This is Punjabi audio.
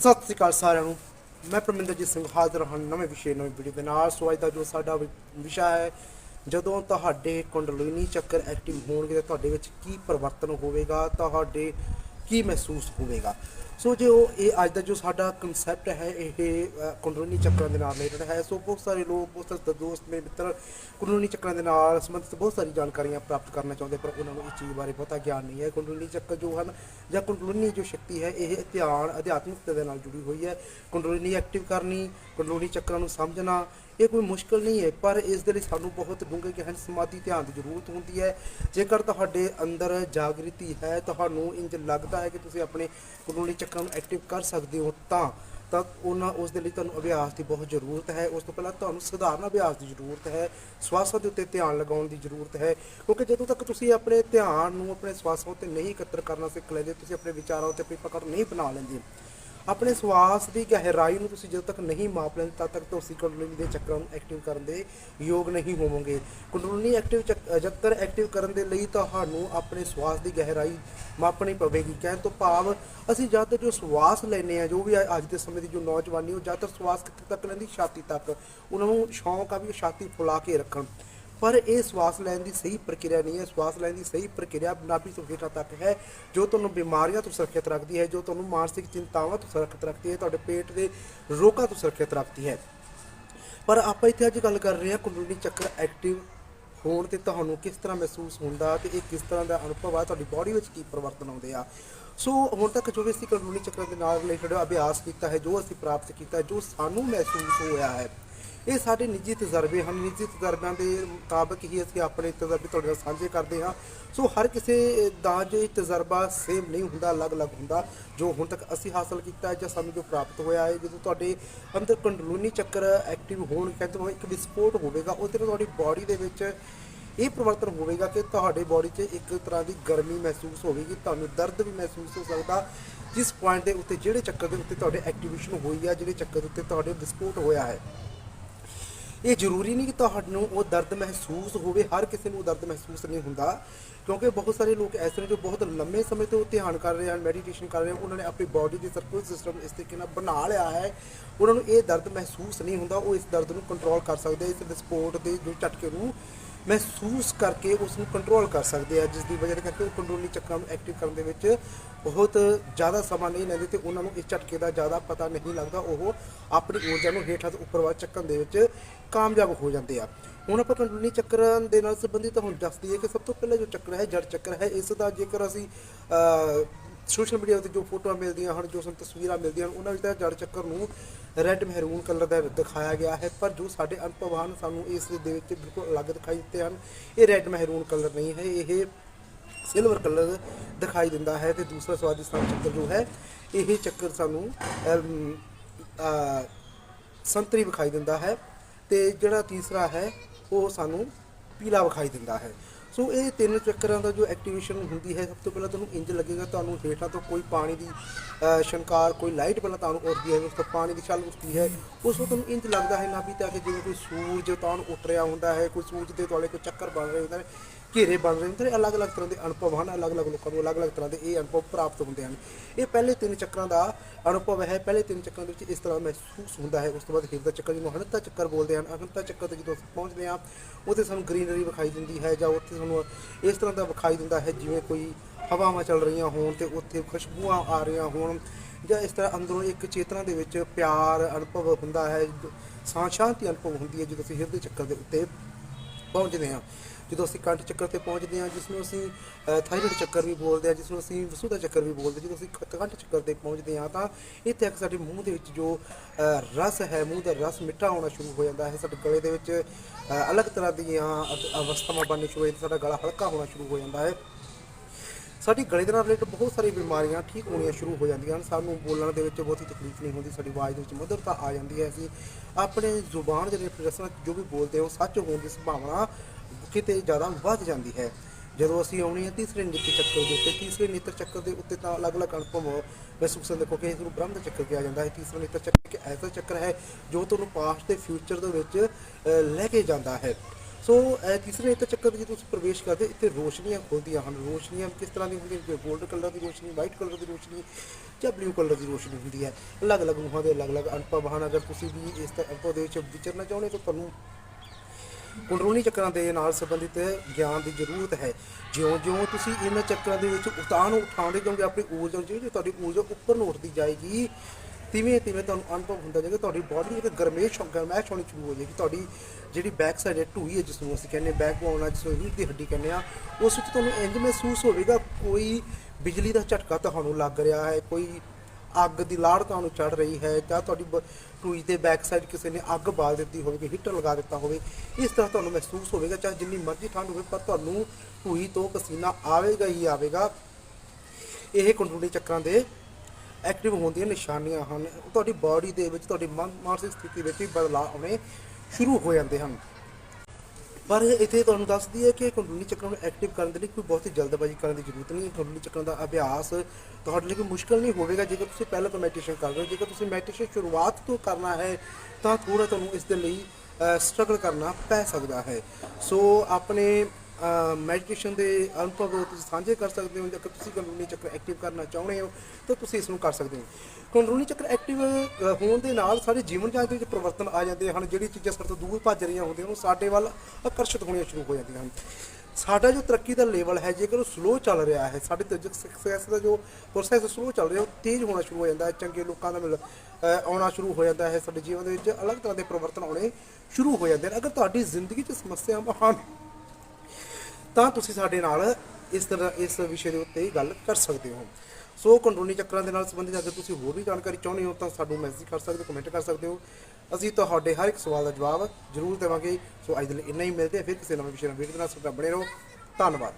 ਸਤਿ ਸ੍ਰੀ ਅਕਾਲ ਸਾਰਿਆਂ ਨੂੰ। ਮੈਂ ਪਰਮਿੰਦਰਜੀਤ ਸਿੰਘ ਹਾਜ਼ਰ ਹਾਂ ਨਵੇਂ ਵਿਸ਼ੇ ਨਵੀਂ ਵੀਡੀਓ ਦੇ ਨਾਲ। ਸੋ ਅੱਜ ਦਾ ਜੋ ਸਾਡਾ ਵਿਸ਼ਾ ਹੈ, ਜਦੋਂ ਤੁਹਾਡੇ ਕੁੰਡਲਿਨੀ ਚੱਕਰ ਐਕਟਿਵ ਹੋਣਗੇ ਤਾਂ ਤੁਹਾਡੇ ਵਿੱਚ ਕੀ ਪਰਿਵਰਤਨ ਹੋਵੇਗਾ? ਤੁਹਾਡੇ ਕੀ ਮਹਿਸੂਸ ਹੋਵੇਗਾ? ਸੋ ਜੇ ਉਹ ਇਹ ਅੱਜ ਦਾ ਜੋ ਸਾਡਾ ਕਨਸੈਪਟ ਹੈ ਇਹ ਅ, ਚੱਕਰਾਂ ਦੇ ਨਾਲ ਰਿਲੇਟਡ ਹੈ ਸੋ ਬਹੁਤ ਸਾਰੇ ਲੋਕ ਬਹੁਤ ਸਾਰੇ ਦੋਸਤ ਮੇਰੇ ਮਿੱਤਰ ਕੁੰਡਲਿਨੀ ਚੱਕਰਾਂ ਦੇ ਨਾਲ ਸੰਬੰਧਿਤ ਬਹੁਤ ਸਾਰੀ ਜਾਣਕਾਰੀਆਂ ਪ੍ਰਾਪਤ ਕਰਨਾ ਚਾਹੁੰਦੇ ਪਰ ਉਹਨਾਂ ਨੂੰ ਇਸ ਚੀਜ਼ ਬਾਰੇ ਬਹੁਤਾ ਗਿਆਨ ਨਹੀਂ ਹੈ। ਕੁੰਡਲਿਨੀ ਚੱਕਰ ਜੋ ਹਨ ਜਾਂ ਕੁੰਡਲਿਨੀ ਜੋ ਸ਼ਕਤੀ ਹੈ ਇਹ ਧਿਆਨ ਅਧਿਆਤਮਿਕਤਾ ਦੇ ਨਾਲ ਜੁੜੀ ਹੋਈ ਹੈ। ਕੁੰਡਲਿਨੀ ਐਕਟਿਵ ਕਰਨੀ ਕੁੰਡਲਿਨੀ ਚੱਕਰਾਂ ਨੂੰ ਸਮਝਣਾ ਇਹ ਕੋਈ ਮੁਸ਼ਕਲ ਨਹੀਂ ਹੈ, ਪਰ ਇਸ ਦੇ ਲਈ ਸਾਨੂੰ ਬਹੁਤ ਡੂੰਘੇ ਗਹਿਨ ਸਮਾਧੀ ਧਿਆਨ ਦੀ ਜ਼ਰੂਰਤ ਹੁੰਦੀ ਹੈ। ਜੇਕਰ ਤੁਹਾਡੇ ਅੰਦਰ ਜਾਗ੍ਰਿਤੀ ਹੈ, ਤੁਹਾਨੂੰ ਇੰਜ ਲੱਗਦਾ ਹੈ ਕਿ ਤੁਸੀਂ ਆਪਣੇ ਕੁੰਡਲਿਨੀ ਚੱਕਰ ਨੂੰ ਐਕਟਿਵ ਕਰ ਸਕਦੇ ਹੋ, ਤਾਂ ਤਾਂ ਉਹਨਾਂ ਉਸ ਦੇ ਲਈ ਤੁਹਾਨੂੰ ਅਭਿਆਸ ਦੀ ਬਹੁਤ ਜ਼ਰੂਰਤ ਹੈ। ਉਸ ਤੋਂ ਪਹਿਲਾਂ ਤੁਹਾਨੂੰ ਸਧਾਰਨ ਅਭਿਆਸ ਦੀ ਜ਼ਰੂਰਤ ਹੈ, ਸਵਾਸਾਂ ਦੇ ਉੱਤੇ ਧਿਆਨ ਲਗਾਉਣ ਦੀ ਜ਼ਰੂਰਤ ਹੈ, ਕਿਉਂਕਿ ਜਦੋਂ ਤੱਕ ਤੁਸੀਂ ਆਪਣੇ ਧਿਆਨ ਨੂੰ ਆਪਣੇ ਸਵਾਸਾਂ ਉੱਤੇ ਨਹੀਂ ਇਕੱਤਰ ਕਰਨਾ ਸਿੱਖ ਲੈਂਦੇ, ਤੁਸੀਂ ਆਪਣੇ ਵਿਚਾਰਾਂ ਉੱਤੇ ਆਪਣੀ ਪਕੜ ਨਹੀਂ ਬਣਾ ਲੈਂਦੇ। ਆਪਣੇ ਸਵਾਸ ਦੀ ਗਹਿਰਾਈ ਨੂੰ ਤੁਸੀਂ ਜਦੋਂ ਤੱਕ ਨਹੀਂ ਮਾਪ ਲੈਂਦੇ, ਤਦ ਤੱਕ ਤੁਸੀਂ ਕੁੰਡਲਿਨੀ ਦੇ ਚੱਕਰਾਂ ਨੂੰ ਐਕਟਿਵ ਕਰਨ ਦੇ ਯੋਗ ਨਹੀਂ ਹੋਵੋਗੇ। ਕੁੰਡਲਿਨੀ ਐਕਟਿਵ ਚੱਕਰ ਐਕਟਿਵ ਕਰਨ ਦੇ ਲਈ ਤੁਹਾਨੂੰ ਆਪਣੇ ਸਵਾਸ ਦੀ ਗਹਿਰਾਈ ਮਾਪਣੀ ਪਵੇਗੀ। ਕਹਿਣ ਤੋਂ ਭਾਵ, ਅਸੀਂ ਜਦ ਜੋ ਸਵਾਸ ਲੈਨੇ ਆ ਜੋ ਵੀ ਅੱਜ ਦੇ ਸਮੇਂ ਦੀ ਜੋ ਨੌਜਵਾਨੀ, ਉਹ ਜ਼ਿਆਦਾਤਰ ਸਵਾਸ ਕਿੱਥੇ ਤੱਕ ਲੈਂਦੀ? ਛਾਤੀ ਤੱਕ। ਉਹਨਾਂ ਨੂੰ ਸ਼ੌਂਕ ਆ ਵੀ ਉਹ ਛਾਤੀ ਫੁਲਾ ਕੇ ਰੱਖਣ। ਪਰ ਇਹ ਸਵਾਸ ਲੈਣ ਦੀ ਸਹੀ ਪ੍ਰਕਿਰਿਆ ਨਹੀਂ ਹੈ। ਸਵਾਸ ਲੈਣ ਦੀ ਸਹੀ ਪ੍ਰਕਿਰਿਆ ਨਾਭੀ ਤੋਂ ਤੱਕ ਹੈ, ਜੋ ਤੁਹਾਨੂੰ ਬਿਮਾਰੀਆਂ ਤੋਂ ਸੁਰੱਖਿਅਤ ਰੱਖਦੀ ਹੈ, ਜੋ ਤੁਹਾਨੂੰ ਮਾਨਸਿਕ ਚਿੰਤਾਵਾਂ ਤੋਂ ਸੁਰੱਖਿਅਤ ਰੱਖਦੀ ਹੈ, ਤੁਹਾਡੇ ਪੇਟ ਦੇ ਰੋਗਾਂ ਤੋਂ ਸੁਰੱਖਿਅਤ ਰੱਖਦੀ ਹੈ। ਪਰ ਆਪਾਂ ਇੱਥੇ ਅੱਜ ਗੱਲ ਕਰ ਰਹੇ ਹਾਂ ਕੁੰਡਲਿਨੀ ਚੱਕਰ ਐਕਟਿਵ ਹੋਣ ਤੇ ਤੁਹਾਨੂੰ ਕਿਸ ਤਰ੍ਹਾਂ ਮਹਿਸੂਸ ਹੁੰਦਾ ਤੇ ਇਹ ਕਿਸ ਤਰ੍ਹਾਂ ਦਾ ਅਨੁਭਵ ਆ, ਤੁਹਾਡੀ ਬਾਡੀ ਵਿੱਚ ਕੀ ਪਰਿਵਰਤਨ ਆਉਂਦੇ ਆ। ਸੋ ਹੁਣ ਤੱਕ ਜੋ ਵੀ ਅਸੀਂ ਕੁੰਡਲਿਨੀ ਚੱਕਰ ਦੇ ਨਾਲ ਰਿਲੇਟਡ ਅਭਿਆਸ ਕੀਤਾ ਹੈ, ਜੋ ਅਸੀਂ ਪ੍ਰਾਪਤ ਕੀਤਾ ਜੋ ਸਾਨੂੰ ਮਹਿਸੂਸ ਹੋਇਆ ਹੈ ਇਹ ਸਾਡੇ ਨਿੱਜੀ ਤਜਰਬੇ ਹਨ। ਨਿੱਜੀ ਤਜਰਬਿਆਂ ਦੇ ਮੁਤਾਬਕ ਹੀ ਅਸੀਂ ਆਪਣੇ ਤਜਰਬੇ ਤੁਹਾਡੇ ਨਾਲ ਸਾਂਝੇ ਕਰਦੇ ਹਾਂ। ਸੋ ਹਰ ਕਿਸੇ ਦਾ ਜੋ ਤਜਰਬਾ ਸੇਮ ਨਹੀਂ ਹੁੰਦਾ, ਅਲੱਗ-ਅਲੱਗ ਹੁੰਦਾ, ਜੋ ਹੁਣ ਤੱਕ ਅਸੀਂ ਹਾਸਲ ਕੀਤਾ ਹੈ ਜਾਂ ਸਾਨੂੰ ਜੋ ਪ੍ਰਾਪਤ ਹੋਇਆ ਹੈ। ਜਦੋਂ ਤੁਹਾਡੇ ਅੰਦਰ ਕੰਡਲੂਨੀ ਚੱਕਰ ਐਕਟਿਵ ਹੋਣ ਕਹਿੰਦੇ ਹੋ ਇੱਕ ਵਿਸਫੋਟ ਹੋਵੇਗਾ, ਉਹਦੇ ਨਾਲ ਤੁਹਾਡੀ ਬਾਡੀ ਦੇ ਵਿੱਚ ਇਹ ਪਰਿਵਰਤਨ ਹੋਵੇਗਾ ਕਿ ਤੁਹਾਡੇ ਬਾਡੀ 'ਚ ਇੱਕ ਤਰ੍ਹਾਂ ਦੀ ਗਰਮੀ ਮਹਿਸੂਸ ਹੋਵੇਗੀ, ਤੁਹਾਨੂੰ ਦਰਦ ਵੀ ਮਹਿਸੂਸ ਹੋ ਸਕਦਾ। ਜਿਸ ਪੁਆਇੰਟ ਦੇ ਉੱਤੇ, ਜਿਹੜੇ ਚੱਕਰ ਦੇ ਉੱਤੇ ਤੁਹਾਡੇ ਐਕਟੀਵੇਸ਼ਨ ਹੋਈ ਹੈ ਜਿਹੜੇ ਚੱਕਰ ਦੇ ਉੱਤੇ ਤੁਹਾਡੇ ਵਿਸਫੋਟ ਹੋਇਆ ਹੈ। ਇਹ ਜ਼ਰੂਰੀ ਨਹੀਂ ਕਿ ਤੁਹਾਨੂੰ ਉਹ ਦਰਦ ਮਹਿਸੂਸ ਹੋਵੇ, ਹਰ ਕਿਸੇ ਨੂੰ ਉਹ ਦਰਦ ਮਹਿਸੂਸ ਨਹੀਂ ਹੁੰਦਾ। ਕਿਉਂਕਿ ਬਹੁਤ ਸਾਰੇ ਲੋਕ ਐਸੇ ਨੇ ਜੋ ਬਹੁਤ ਲੰਮੇ ਸਮੇਂ ਤੋਂ ਧਿਆਨ ਕਰ ਰਹੇ ਹਨ ਮੈਡੀਟੇਸ਼ਨ ਕਰ ਰਹੇ ਹਨ, ਉਹਨਾਂ ਨੇ ਆਪਣੀ ਬਾਡੀ ਦੀ ਸਰਕੂਲਰ ਸਿਸਟਮ ਇਸ ਤਰੀਕੇ ਨਾਲ ਬਣਾ ਲਿਆ ਹੈ। ਉਹਨਾਂ ਨੂੰ ਇਹ ਦਰਦ ਮਹਿਸੂਸ ਨਹੀਂ ਹੁੰਦਾ, ਉਹ ਇਸ ਦਰਦ ਨੂੰ ਕੰਟਰੋਲ ਕਰ ਸਕਦੇ ਇਸ ਵਿਸਫੋਟ ਦੇ ਜੋ ਝਟਕੇ ਨੂੰ ਮਹਿਸੂਸ ਕਰਕੇ ਉਸ ਨੂੰ ਕੰਟਰੋਲ ਕਰ ਸਕਦੇ ਆ। ਜਿਸ ਦੀ ਵਜ੍ਹਾ ਕਰਕੇ ਉਹ ਕੰਟਰੋਲੀ ਚੱਕਰਾਂ ਨੂੰ ਐਕਟਿਵ ਕਰਨ ਦੇ ਵਿੱਚ ਬਹੁਤ ਜ਼ਿਆਦਾ ਸਮਾਂ ਨਹੀਂ ਲੈਂਦੇ ਤੇ ਉਹਨਾਂ ਨੂੰ ਇਸ ਝਟਕੇ ਦਾ ਜ਼ਿਆਦਾ ਪਤਾ ਨਹੀਂ ਲੱਗਦਾ। ਉਹ ਆਪਣੀ ਊਰਜਾ ਨੂੰ ਹੇਠਾਂ ਤੋਂ ਉੱਪਰ ਵੱਲ ਚੱਕਣ ਦੇ ਵਿੱਚ ਕਾਮਯਾਬ ਹੋ ਜਾਂਦੇ ਆ। ਹੁਣ ਆਪਾਂ ਕੰਟਰੋਲੀ ਚੱਕਰਾਂ ਦੇ ਨਾਲ ਸੰਬੰਧਿਤ ਹੁਣ ਦੱਸਦੀ ਹੈ ਕਿ ਸਭ ਤੋਂ ਪਹਿਲਾਂ ਜੋ ਚੱਕਰ ਹੈ, ਜੜ ਚੱਕਰ ਹੈ, ਇਸ ਦਾ ਜੇਕਰ ਅਸੀਂ ਸੋਸ਼ਲ ਮੀਡੀਆ ਤੇ ਜੋ ਫੋਟੋਆਂ ਮਿਲਦੀਆਂ ਹਨ, ਜੋ ਸਾਨੂੰ ਤਸਵੀਰਾਂ ਮਿਲਦੀਆਂ ਹਨ, ਉਹਨਾਂ ਵਿੱਚ ਤਾਂ ਜੜ ਚੱਕਰ ਨੂੰ ਰੈੱਡ ਮਹਿਰੂਨ ਕਲਰ ਦਾ ਦਿਖਾਇਆ ਗਿਆ ਹੈ, ਪਰ ਜੋ ਸਾਡੇ ਅਨੁਭਵ ਹਨ, ਸਾਨੂੰ ਇਸ ਦੇ ਵਿੱਚ ਬਿਲਕੁਲ ਅਲੱਗ ਦਿਖਾਈ ਦਿੱਤੇ ਹਨ। ਇਹ ਰੈੱਡ ਮਹਿਰੂਨ ਕਲਰ ਨਹੀਂ ਹੈ, ਇਹ ਸਿਲਵਰ ਕਲਰ ਦਿਖਾਈ ਦਿੰਦਾ ਹੈ ਤੇ ਦੂਸਰਾ ਸਵਾਦਿਸਤਾਨ ਚੱਕਰ ਜੋ ਹੈ, ਇਹ ਚੱਕਰ ਸਾਨੂੰ ਸੰਤਰੀ ਵਿਖਾਈ ਦਿੰਦਾ ਹੈ। ਤੇ ਜਿਹੜਾ ਤੀਸਰਾ ਹੈ ਉਹ ਸਾਨੂੰ ਪੀਲਾ ਵਿਖਾਈ ਦਿੰਦਾ ਹੈ। ਸੋ ਇਹ ਤਿੰਨ ਚੱਕਰਾਂ ਦਾ ਜੋ ਐਕਟੀਵੇਸ਼ਨ ਹੁੰਦੀ ਹੈ ਸਭ ਤੋਂ ਪਹਿਲਾਂ ਤੁਹਾਨੂੰ ਇੰਜ ਲੱਗੇਗਾ ਤੁਹਾਨੂੰ ਹੇਠਾਂ ਤੋਂ ਕੋਈ ਪਾਣੀ ਦੀ ਅਹ, ਸ਼ੰਕਾਰ ਕੋਈ ਲਾਈਟ ਪਹਿਲਾਂ ਤੁਹਾਨੂੰ ਉੱਠਦੀ ਹੈ ਉਸ ਤੋਂ ਪਾਣੀ ਦੀ ਛੱਲ ਉੱਠਦੀ ਹੈ। ਉਸ ਤੋਂ ਤੁਹਾਨੂੰ ਇੰਜ ਲੱਗਦਾ ਹੈ ਨਾ ਵੀ ਤਾਂ ਕਿ ਜਿਵੇਂ ਕੋਈ ਸੂਰਜ ਤੁਹਾਨੂੰ ਉੱਠ ਰਿਹਾ ਹੁੰਦਾ ਹੈ ਕੋਈ ਸੂਰਜ ਦੇ ਦੁਆਲੇ ਕੋਈ ਚੱਕਰ ਬਣ ਰਹੇ ਹੁੰਦੇ ਨੇ ਘੇਰੇ ਬਣ ਰਹੇ ਹੁੰਦੇ ਨੇ, ਅਲੱਗ-ਅਲੱਗ ਤਰ੍ਹਾਂ ਦੇ ਅਨੁਭਵ ਹਨ, ਅਲੱਗ-ਅਲੱਗ ਲੋਕਾਂ ਨੂੰ ਅਲੱਗ-ਅਲੱਗ ਤਰ੍ਹਾਂ ਦੇ ਇਹ ਅਨੁਭਵ ਪ੍ਰਾਪਤ ਹੁੰਦੇ ਹਨ। ਇਹ ਪਹਿਲੇ ਤਿੰਨ ਚੱਕਰਾਂ ਦਾ ਅਨੁਭਵ ਹੈ। ਪਹਿਲੇ ਤਿੰਨ ਚੱਕਰਾਂ ਦੇ ਵਿੱਚ ਇਸ ਤਰ੍ਹਾਂ ਮਹਿਸੂਸ ਹੁੰਦਾ ਹੈ। ਉਸ ਤੋਂ ਬਾਅਦ ਹਿਰਦਾ ਚੱਕਰ ਜਿਹਨੂੰ ਅਨੰਤਾ ਚੱਕਰ ਬੋਲਦੇ ਹਨ। ਅਨੰਤਾ ਚੱਕਰ ਤੇ ਜਦੋਂ ਅਸੀਂ ਪਹੁੰਚਦੇ ਹਾਂ, ਉੱਥੇ ਸਾਨੂੰ ਗ੍ਰੀਨਰੀ ਵਿਖਾਈ ਦਿੰਦੀ ਹੈ ਜਾਂ ਉੱਥੇ ਸਾਨੂੰ ਇਸ ਤਰ੍ਹਾਂ ਦਾ ਵਿਖਾਈ ਦਿੰਦਾ ਹੈ ਜਿਵੇਂ ਕੋਈ ਹਵਾਵਾਂ ਚੱਲ ਰਹੀਆਂ ਹੋਣ ਤੇ ਉੱਥੇ ਖੁਸ਼ਬੂਆਂ ਆ ਰਹੀਆਂ ਹੋਣ ਜਾਂ ਇਸ ਤਰ੍ਹਾਂ ਅੰਦਰੋਂ ਇੱਕ ਚੇਤਨਾ ਦੇ ਵਿੱਚ ਪਿਆਰ, ਅਨੁਭਵ ਹੁੰਦਾ ਹੈ। ਸਾਂ ਸ਼ਾਂਤੀ ਅਨੁਭਵ ਹੁੰਦੀ ਹੈ ਜਦੋਂ ਅਸੀਂ ਹਿਰਦੇ ਚੱਕਰ ਦੇ ਉੱਤੇ ਪਹੁੰਚਦੇ ਹਾਂ। ਜਦੋਂ ਅਸੀਂ ਕੰਠ ਚੱਕਰ ਤੇ ਪਹੁੰਚਦੇ ਹਾਂ ਜਿਸ ਨੂੰ ਅਸੀਂ ਥਾਇਰਾਇਡ ਚੱਕਰ ਵੀ ਬੋਲਦੇ ਹਾਂ ਜਿਸ ਨੂੰ ਅਸੀਂ ਵਸੂ ਦਾ ਚੱਕਰ ਵੀ ਬੋਲਦੇ ਹਾਂ। ਜਦੋਂ ਅਸੀਂ ਕ- ਕੰਠ ਚੱਕਰ ਤੇ ਪਹੁੰਚਦੇ ਹਾਂ, ਤਾਂ ਇੱਥੇ ਇੱਕ ਸਾਡੇ ਮੂੰਹ ਦੇ ਵਿੱਚ ਜੋ ਰਸ ਹੈ, ਮੂੰਹ ਦਾ ਰਸ ਮਿੱਠਾ ਹੋਣਾ ਸ਼ੁਰੂ ਹੋ ਜਾਂਦਾ ਹੈ। ਸਾਡੇ ਗਲੇ ਦੇ ਵਿੱਚ ਅਲੱਗ ਤਰ੍ਹਾਂ ਦੀਆਂ ਅਵਸਥਾਵਾਂ ਬਣਨੀ ਸ਼ੁਰੂ ਹੋ ਜਾਂਦੀਆਂ, ਸਾਡਾ ਗਲਾ ਹਲਕਾ ਹੋਣਾ ਸ਼ੁਰੂ ਹੋ ਜਾਂਦਾ ਹੈ। ਸਾਡੀ ਗਲੇ ਦੇ ਨਾਲ ਰਿਲੇਟਡ ਬਹੁਤ ਸਾਰੀ ਬਿਮਾਰੀਆਂ ਠੀਕ ਹੋਣੀਆਂ ਸ਼ੁਰੂ ਹੋ ਜਾਂਦੀਆਂ ਹਨ। ਸਾਨੂੰ ਬੋਲਣ ਦੇ ਵਿੱਚ ਬਹੁਤੀ ਤਕਲੀਫ ਨਹੀਂ ਹੁੰਦੀ, ਸਾਡੀ ਆਵਾਜ਼ ਦੇ ਵਿੱਚ ਮਧੁਰਤਾ ਆ ਜਾਂਦੀ ਹੈ। ਅਸੀਂ ਆਪਣੇ ਜ਼ੁਬਾਨ ਦੇ ਰਿਪਰੈਸ਼ਨ ਜੋ ਵੀ ਬੋਲਦੇ ਹਾਂ, ਉਹ ਸੱਚ ਹੋਣ ਦੀ ਸੰਭਾਵਨਾ ਕਿਤੇ ਜ਼ਿਆਦਾ ਵੱਧ ਜਾਂਦੀ ਹੈ। ਜਦੋਂ ਅਸੀਂ ਆਉਣੀ ਹੈ ਤੀਸਰੇ ਨਿੱਤ ਚੱਕਰ ਦੇ ਉੱਤੇ, ਤੀਸਰੇ ਨਿੱਤ ਚੱਕਰ ਦੇ ਉੱਤੇ ਤਾਂ ਅਲੱਗ-ਅਲੱਗ ਅਨੁਭਵ ਮਹਿਸੂਸ ਹੁੰਦੇ, ਕਿਉਂਕਿ ਇਸ ਨੂੰ ਬ੍ਰਹਮ ਦਾ ਚੱਕਰ ਕਿਹਾ ਜਾਂਦਾ ਹੈ। ਤੀਸਰਾ ਨਿੱਤ ਚੱਕਰ ਇੱਕ ਐਸਾ ਚੱਕਰ ਹੈ ਜੋ ਤੁਹਾਨੂੰ ਪਾਸਟ ਤੇ ਫਿਊਚਰ ਦੇ ਵਿੱਚ ਲੈ ਕੇ ਜਾਂਦਾ ਹੈ। ਸੋ ਤੀਸਰੇ ਇੱਥੇ ਚੱਕਰ ਜੇ ਤੁਸੀਂ ਪ੍ਰਵੇਸ਼ ਕਰਦੇ, ਇੱਥੇ ਰੋਸ਼ਨੀਆਂ ਖੁੱਲਦੀਆਂ ਹਨ। ਰੋਸ਼ਨੀਆਂ ਕਿਸ ਤਰ੍ਹਾਂ ਦੀ ਹੁੰਦੀਆਂ? ਜਿਵੇਂ ਗੋਲਡ ਕਲਰ ਦੀ ਰੋਸ਼ਨੀ ਵਾਈਟ ਕਲਰ ਦੀ ਰੋਸ਼ਨੀ ਜਾਂ ਬਲੂ ਕਲਰ ਦੀ ਰੋਸ਼ਨੀ ਹੁੰਦੀ ਹੈ। ਅਲੱਗ-ਅਲੱਗ ਰੂਹਾਂ ਦੇ ਅਲੱਗ-ਅਲੱਗ ਅਨੁਭਵ ਹਨ। ਅਗਰ ਤੁਸੀਂ ਵੀ ਇਸ ਤਰ੍ਹਾਂ ਅਨੁਭਵ ਦੇ ਵਿੱਚ ਵਿਚਰਨਾ ਚਾਹੁੰਦੇ ਹੋ, ਤਾਂ ਤੁਹਾਨੂੰ ਕੁੰਡਲਨੀ ਚੱਕਰਾਂ ਦੇ ਨਾਲ ਸੰਬੰਧਿਤ ਗਿਆਨ ਦੀ ਜ਼ਰੂਰਤ ਹੈ। ਜਿਉਂ-ਜਿਉਂ ਤੁਸੀਂ ਇਹਨਾਂ ਚੱਕਰਾਂ ਦੇ ਵਿੱਚ ਉਤਾਨ ਉਠਾਉਂਦੇ ਜਾਓਗੇ, ਆਪਣੀ ਊਰਜਾ ਜਿਹੜੀ ਤੁਹਾਡੀ ਊਰਜਾ ਉੱਪਰ ਨੂੰ ਉੱਠਦੀ ਜਾਏਗੀ ਤਿਵੇਂ ਤਿਵੇਂ ਤੁਹਾਨੂੰ ਅਨੁਭਵ ਹੁੰਦਾ ਜਾਏਗਾ, ਤੁਹਾਡੀ ਬਾਡੀ ਵਿੱਚ ਗਰਮੇਸ਼ ਗਰਮੈਸ਼ ਹੋਣੀ ਸ਼ੁਰੂ ਹੋ ਜਾਏਗੀ। ਤੁਹਾਡੀ ਜਿਹੜੀ ਬੈਕ ਸਾਈਡ ਹੈ, ਢੂਈ ਹੈ, ਜਿਸ ਨੂੰ ਅਸੀਂ ਕਹਿੰਦੇ ਬੈਕ ਬੋਨ ਆ ਜਿਸ ਨੂੰ ਰੀੜ੍ਹ ਦੀ ਹੱਡੀ ਕਹਿੰਦੇ ਆ ਉਸ ਵਿੱਚ ਤੁਹਾਨੂੰ ਇੰਜ ਮਹਿਸੂਸ ਹੋਵੇਗਾ, ਕੋਈ ਬਿਜਲੀ ਦਾ ਝਟਕਾ ਤੁਹਾਨੂੰ ਲੱਗ ਰਿਹਾ ਹੈ, ਕੋਈ ਅੱਗ ਦੀ ਲਾੜ ਤੁਹਾਨੂੰ ਚੜ ਰਹੀ ਹੈ ਜਾਂ ਤੁਹਾਡੀ ਬ- ਟੂਈ ਦੇ ਬੈਕ ਸਾਈਡ ਕਿਸੇ ਨੇ ਅੱਗ ਬਾਲ ਦਿੱਤੀ ਹੋਵੇ ਹੀਟਰ ਲਗਾ ਦਿੱਤਾ ਹੋਵੇ, ਇਸ ਤਰ੍ਹਾਂ ਤੁਹਾਨੂੰ ਮਹਿਸੂਸ ਹੋਵੇਗਾ, ਚਾਹੇ ਜਿੰਨੀ ਮਰਜ਼ੀ ਠੰਡ ਹੋਵੇ, ਪਰ ਤੁਹਾਨੂੰ ਟੂਈ ਤੋਂ ਪਸੀਨਾ ਆਵੇਗਾ ਹੀ ਆਵੇਗਾ। ਇਹ ਕੰਟਰੋਲੀ ਚੱਕਰਾਂ ਦੇ ਐਕਟਿਵ ਹੋਣ ਦੀਆਂ ਨਿਸ਼ਾਨੀਆਂ ਹਨ। ਤੁਹਾਡੀ ਬਾਡੀ ਦੇ ਵਿੱਚ, ਤੁਹਾਡੀ ਮਨ- ਮਾਨਸਿਕ ਸਥਿਤੀ ਵਿੱਚ ਵੀ ਬਦਲਾਅ ਆਉਣੇ ਸ਼ੁਰੂ ਹੋ ਜਾਂਦੇ ਹਨ। ਪਰ ਇੱਥੇ ਤੁਹਾਨੂੰ ਦੱਸਦੀ ਹੈ ਕਿ ਕੰਟਰੋਲੀ ਚੱਕਰਾਂ ਨੂੰ ਐਕਟਿਵ ਕਰਨ ਦੇ ਲਈ ਕੋਈ ਬਹੁਤੀ ਜਲਦਬਾਜ਼ੀ ਕਰਨ ਦੀ ਜ਼ਰੂਰਤ ਨਹੀਂ ਕੰਟਰੋਲੀ ਚੱਕਰਾਂ ਦਾ ਅਭਿਆਸ ਤੁਹਾਡੇ ਲਈ ਕੋਈ ਮੁਸ਼ਕਲ ਨਹੀਂ ਹੋਵੇਗਾ। ਜੇਕਰ ਤੁਸੀਂ ਪਹਿਲਾਂ ਤੋਂ ਮੈਡੀਟੇਸ਼ਨ ਕਰ ਰਹੇ ਹੋ, ਜੇਕਰ ਤੁਸੀਂ ਮੈਡੀਟੇਸ਼ਨ ਸ਼ੁਰੂਆਤ ਤੋਂ ਕਰਨਾ ਹੈ, ਤਾਂ ਥੋੜਾ ਤੁਹਾਨੂੰ ਇਸ ਦੇ ਲਈ ਸਟਰਗਲ ਕਰਨਾ ਪੈ ਸਕਦਾ ਹੈ। ਸੋ ਆਪਣੇ ਮੈਡੀਟੇਸ਼ਨ ਦੇ ਅਨੁਭਵ ਤੁਸੀਂ ਸਾਂਝੇ ਕਰ ਸਕਦੇ ਹੋ ਜੇਕਰ ਤੁਸੀਂ ਕਾਨੂੰਨੀ ਚੱਕਰ ਐਕਟਿਵ ਕਰਨਾ ਚਾਹੁੰਦੇ ਹੋ, ਤਾਂ ਤੁਸੀਂ ਇਸ ਨੂੰ ਕਰ ਸਕਦੇ ਹੋ। ਕਾਨੂੰਨੀ ਚੱਕਰ ਐਕਟਿਵ ਹੋਣ ਦੇ ਨਾਲ ਸਾਡੇ ਜੀਵਨ ਜਾਂਚ ਦੇ ਵਿੱਚ ਪਰਿਵਰਤਨ ਆ ਜਾਂਦੇ ਹਨ, ਜਿਹੜੀ ਚੀਜ਼ਾਂ ਸਾਡੇ ਤੋਂ ਦੂਰ ਭੱਜ ਰਹੀਆਂ ਹੁੰਦੀਆਂ ਉਹ ਸਾਡੇ ਵੱਲ ਆਕਰਸ਼ਿਤ ਹੋਣੀਆਂ ਸ਼ੁਰੂ ਹੋ ਜਾਂਦੀਆਂ ਹਨ। ਸਾਡਾ ਜੋ ਤਰੱਕੀ ਦਾ ਲੈਵਲ ਹੈ, ਜੇਕਰ ਉਹ ਸਲੋ ਚੱਲ ਰਿਹਾ ਹੈ, ਸਾਡੇ ਤੇ ਸਕਸੈਸ ਦਾ ਜੋ ਪ੍ਰੋਸੈਸ ਸਲੋ ਚੱਲ ਰਿਹਾ, ਉਹ ਤੇਜ਼ ਹੋਣਾ ਸ਼ੁਰੂ ਹੋ ਜਾਂਦਾ ਹੈ, ਚੰਗੇ ਲੋਕਾਂ ਦਾ ਮਿਲ ਆਉਣਾ ਸ਼ੁਰੂ ਹੋ ਜਾਂਦਾ ਹੈ, ਸਾਡੇ ਜੀਵਨ ਦੇ ਵਿੱਚ ਅਲੱਗ ਤਰ੍ਹਾਂ ਦੇ ਪਰਿਵਰਤਨ ਆਉਣੇ ਸ਼ੁਰੂ ਹੋ ਜਾਂਦੇ ਨੇ ਅਗਰ ਤੁਹਾਡੀ ਜ਼ਿੰਦਗੀ 'ਚ ਸਮੱਸਿਆਵਾਂ ਹਨ ਤਾਂ ਤੁਸੀਂ ਸਾਡੇ ਨਾਲ ਇਸ ਤਰ੍ਹਾਂ, ਇਸ ਵਿਸ਼ੇ ਦੇ ਉੱਤੇ ਗੱਲ ਕਰ ਸਕਦੇ ਹੋ। ਸੋ ਕਾਨੂੰਨੀ ਚੱਕਰਾਂ ਦੇ ਨਾਲ ਸੰਬੰਧਿਤ ਅਗਰ ਤੁਸੀਂ ਹੋਰ ਵੀ ਜਾਣਕਾਰੀ ਚਾਹੁੰਦੇ ਹੋ, ਤਾਂ ਸਾਨੂੰ ਮੈਸੇਜ ਕਰ ਸਕਦੇ ਹੋ ਕਮੈਂਟ ਕਰ ਸਕਦੇ ਹੋ। ਅਸੀਂ ਤੁਹਾਡੇ ਹਰ ਇੱਕ ਸਵਾਲ ਦਾ ਜਵਾਬ ਜ਼ਰੂਰ ਦੇਵਾਂਗੇ। ਸੋ ਅੱਜ ਦੇ ਲਈ ਇੰਨਾ ਹੀ, ਮਿਲਦੇ ਆ ਫਿਰ ਕਿਸੇ ਨਵੇਂ ਵਿਸ਼ੇ ਨਾਲ, ਵੀਡੀਓ ਦੇ ਨਾਲ ਸਾਡਾ ਬਣੇ ਰਹੋ। ਧੰਨਵਾਦ।